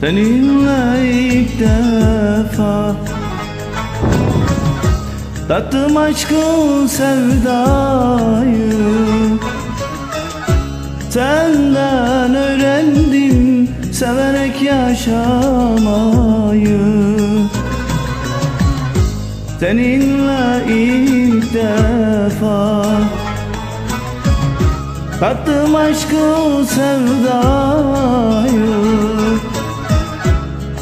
Seninle ilk defa. Tattım aşkın sevdayı Senden öğrendim severek yaşamayı. Seninle ilk defa Tattım aşkı sevdayı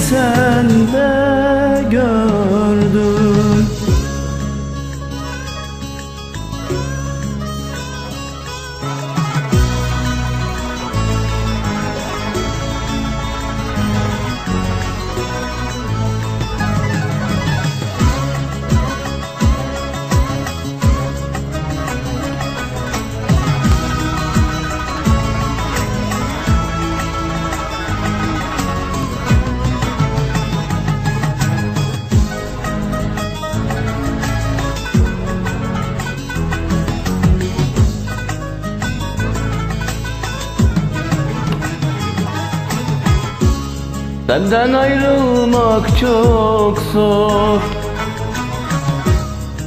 çileyi Senden ayrılmak çok zor.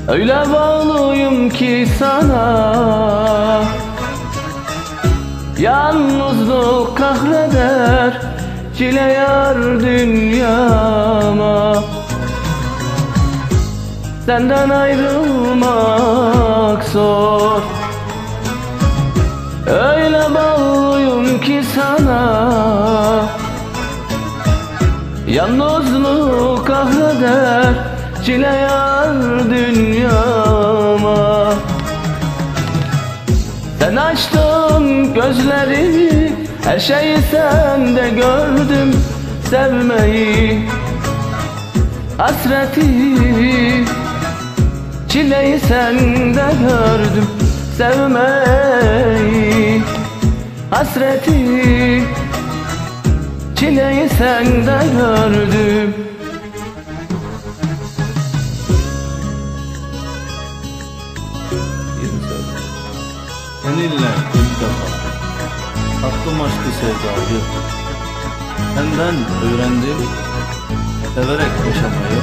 Öyle bağlıyım ki sana. Yalnızlık kahreder Çile yar dünyama. Senden ayrılmak zor Yalnızlık kahreder Çile yar dünyama. Sen açtın gözlerimi Her şeyi sende gördüm Sevmeyi. Hasreti Çileyi sende gördüm Sevmeyi. Hasreti Çileyi sende gördüm. Seninle ilk defa. Tattım aşkı sevdayı. Senden öğrendim. Severek yaşamayı.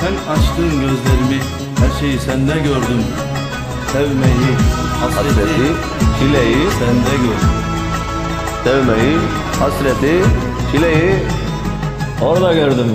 Sen açtın gözlerimi. Her şeyi sende gördüm. Sevmeyi, hasreti, Hasreti, çileyi, sende gördüm. sevmeyi, hasreti, çileyi Orada gördüm